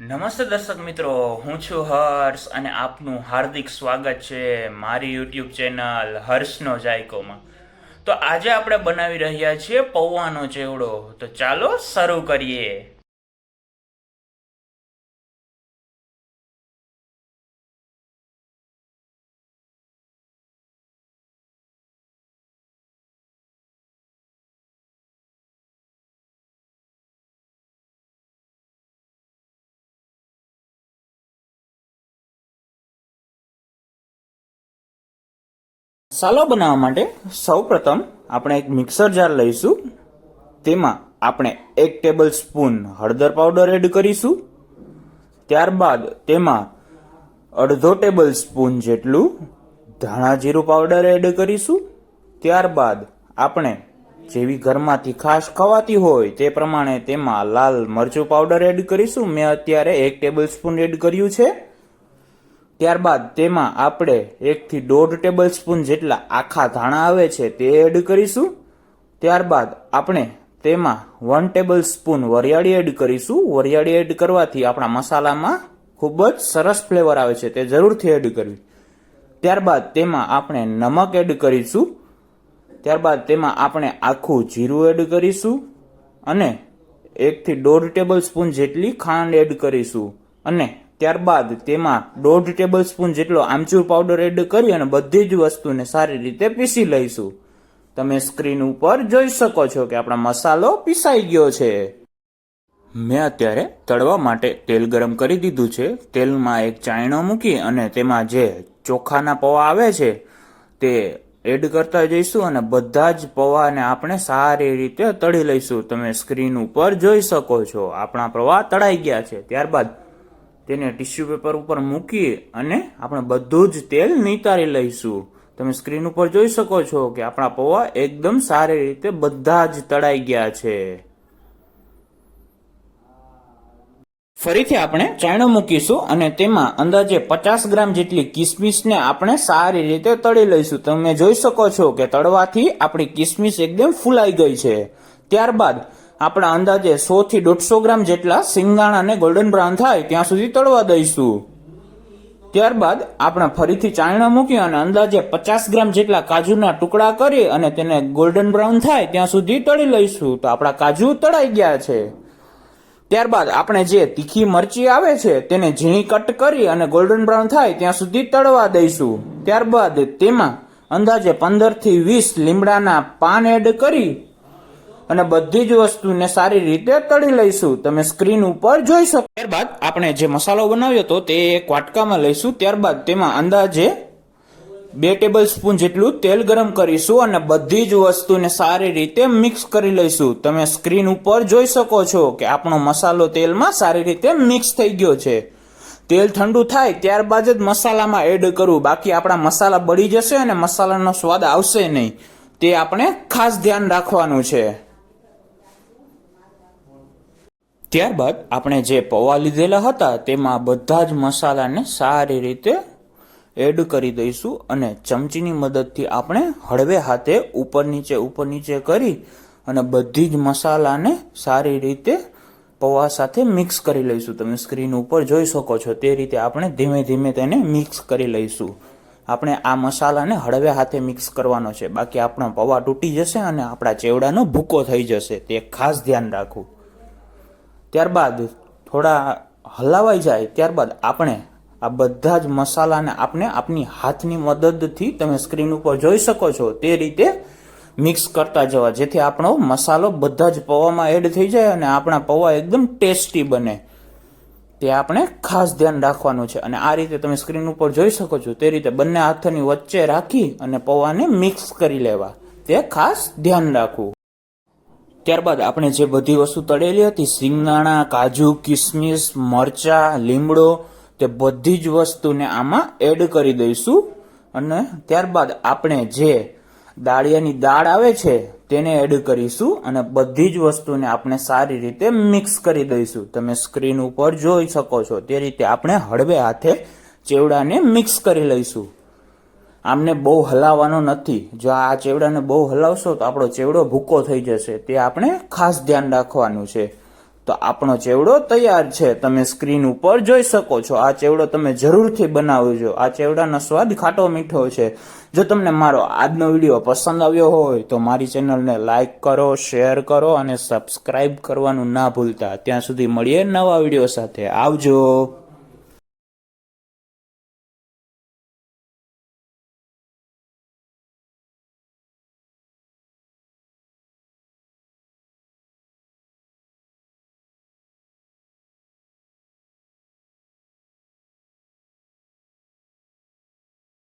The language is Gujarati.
નમસ્તે દર્શક મિત્રો, હું છું હર્ષ અને આપનું હાર્દિક સ્વાગત છે મારી યુટ્યુબ ચેનલ હર્ષનો જાયકોમાં. તો આજે આપણે બનાવી રહ્યા છીએ પૌવાનો ચેવડો. તો ચાલો શરૂ કરીએ. મસાલો બનાવવા માટે સૌપ્રથમ આપણે એક મિક્સર જાર લઈશું. તેમાં આપણે એક ટેબલ સ્પૂન હળદર પાવડર એડ કરીશું. ત્યારબાદ તેમાં અડધો ટેબલ સ્પૂન જેટલું ધાણા જીરું પાવડર એડ કરીશું. ત્યારબાદ આપણે જેવી ઘરમાંથી ખાસ ખવાતી હોય તે પ્રમાણે તેમાં લાલ મરચું પાવડર એડ કરીશું. મેં અત્યારે એક ટેબલ સ્પૂન એડ કર્યું છે. ત્યારબાદ તેમાં આપણે એકથી દોઢ ટેબલ સ્પૂન જેટલા આખા ધાણા આવે છે તે એડ કરીશું. ત્યારબાદ આપણે તેમાં વન ટેબલ સ્પૂન વરિયાળી એડ કરીશું. વરિયાળી એડ કરવાથી આપણા મસાલામાં ખૂબ જ સરસ ફ્લેવર આવે છે તે જરૂરથી એડ કરવી. ત્યારબાદ તેમાં આપણે નમક એડ કરીશું. ત્યારબાદ તેમાં આપણે આખું જીરું એડ કરીશું અને એકથી દોઢ ટેબલ સ્પૂન જેટલી ખાંડ એડ કરીશું. અને ત્યારબાદ તેમાં દોઢ ટેબલ સ્પૂન જેટલો આમચૂર પાવડર એડ કરી અને બધી જ વસ્તુને સારી રીતે પીસી લઈશું. તમે સ્ક્રીન ઉપર જોઈ શકો છો કે આપણો મસાલો પીસાઈ ગયો છે. મેં અત્યારે તળવા માટે તેલ ગરમ કરી દીધું છે. તેલમાં એક ચાયણો મૂકી અને તેમાં જે ચોખાના પૌવા આવે છે, તે એડ કરતા જઈશું અને બધા જ પૌવાને આપણે સારી રીતે તળી લઈશું. તમે સ્ક્રીન ઉપર જોઈ શકો છો. આપણા પૌવા તળાઈ ગયા છે. ત્યારબાદ તેને ટિશ્યુ પેપર ઉપર મૂકી અને આપણે બધું જ તેલ નિતારી લઈશું. તમે સ્ક્રીન ઉપર જોઈ શકો છો કે આપણા પૌવા એકદમ સારી રીતે બધા જ તળાઈ ગયા છે. ફરીથી આપણે ચાયણો મૂકીશું અને તેમાં અંદાજે પચાસ ગ્રામ જેટલી કિસમિસને આપણે સારી રીતે તળી લઈશું. તમે જોઈ શકો છો કે તળવાથી આપણી કિસમિસ એકદમ ફૂલાઈ ગઈ છે. ત્યારબાદ આપણે અંદાજે સો થી દોઢસો ગ્રામ જેટલા સિંગાણાને ગોલ્ડન બ્રાઉન થાય ત્યાં સુધી તળવા દઈશું. ત્યારબાદ આપણે ફરીથી ચાયણા મૂકી અને અંદાજે પચાસ ગ્રામ જેટલા કાજુના ટુકડા કરી અને તેને ગોલ્ડન બ્રાઉન થાય ત્યાં સુધી તળી લઈશું. તો આપણા કાજુ તળાઈ ગયા છે. ત્યારબાદ આપણે જે તીખી મરચી આવે છે, તેને ઝીણી કટ કરી અને ગોલ્ડન બ્રાઉન થાય ત્યાં સુધી તળવા દઈશું. ત્યારબાદ તેમાં અંદાજે પંદરથી વીસ લીમડાના પાન એડ કરી અને બધી જ વસ્તુને સારી રીતે તળી લઈશું. તમે સ્ક્રીન ઉપર જોઈ શકો. ત્યારબાદ આપણે જે મસાલો બનાવ્યો હતો તે એક વાટકામાં લઈશું. ત્યારબાદ તેમાં અંદાજે બે ટેબલ સ્પૂન જેટલું તેલ ગરમ કરીશું અને બધી જ વસ્તુને સારી રીતે મિક્સ કરી લઈશું. તમે સ્ક્રીન ઉપર જોઈ શકો છો કે આપણો મસાલો તેલમાં સારી રીતે મિક્સ થઈ ગયો છે. તેલ ઠંડુ થાય ત્યારબાદ જ મસાલામાં એડ કરવું બાકી આપણા મસાલા બળી જશે અને મસાલાનો સ્વાદ આવશે નહીં. તે આપણે ખાસ ધ્યાન રાખવાનું છે. ત્યારબાદ આપણે જે પૌવા લીધેલા હતા, તેમાં બધા જ મસાલાને સારી રીતે એડ કરી દઈશું અને ચમચીની મદદથી આપણે હળવે હાથે ઉપર નીચે ઉપર નીચે કરી અને બધી જ મસાલાને સારી રીતે પૌવા સાથે મિક્સ કરી લઈશું. તમે સ્ક્રીન ઉપર જોઈ શકો છો, તે રીતે આપણે ધીમે ધીમે તેને મિક્સ કરી લઈશું. આપણે આ મસાલાને હળવે હાથે મિક્સ કરવાનો છે. બાકી આપણા પૌવા તૂટી જશે અને આપણા ચેવડાનો ભૂકો થઈ જશે. તે ખાસ ધ્યાન રાખવું. ત્યારબાદ થોડા હલાવાઈ જાય, ત્યારબાદ આપણે આ બધા જ મસાલાને આપણે આપની હાથની મદદથી તમે સ્ક્રીન ઉપર જોઈ શકો છો, તે રીતે મિક્સ કરતા જવા. જેથી આપણો મસાલો બધા જ પૌવામાં એડ થઈ જાય અને આપણા પૌવા એકદમ ટેસ્ટી બને. તે આપણે ખાસ ધ્યાન રાખવાનું છે. અને આ રીતે તમે સ્ક્રીન ઉપર જોઈ શકો છો, તે રીતે બંને હાથની વચ્ચે રાખી અને પૌવાને મિક્સ કરી લેવા. તે ખાસ ધ્યાન રાખવું. ત્યારબાદ આપણે જે બધી વસ્તુ તળેલી હતી, સિંગદાણા, કાજુ, કિસમિસ, મરચા, લીમડો, તે બધી જ વસ્તુને આમાં એડ કરી દઈશું. અને ત્યારબાદ આપણે જે દાળિયાની દાળ આવે છે, તેને એડ કરીશું અને બધી જ વસ્તુને આપણે સારી રીતે મિક્સ કરી દઈશું. તમે સ્ક્રીન ઉપર જોઈ શકો છો, તે રીતે આપણે હળવે હાથે ચેવડાને મિક્સ કરી લઈશું. આમને બહુ હલાવવાનો નથી. જો આ ચેવડાને બહુ હલાવશો તો આપણો ચેવડો ભૂકો થઈ જશે. તે આપણે ખાસ ધ્યાન રાખવાનું છે. તો આપણો ચેવડો તૈયાર છે. તમે સ્ક્રીન ઉપર જોઈ શકો છો. આ ચેવડો તમે જરૂરથી બનાવજો. આ ચેવડાનો સ્વાદ ખાટો મીઠો છે. જો તમને મારો આજનો વીડિયો પસંદ આવ્યો હોય તો મારી ચેનલને લાઈક કરો, શેર કરો અને સબસ્ક્રાઇબ કરવાનું ના ભૂલતા. ત્યાં સુધી મળીએ નવા વીડિયો સાથે. આવજો.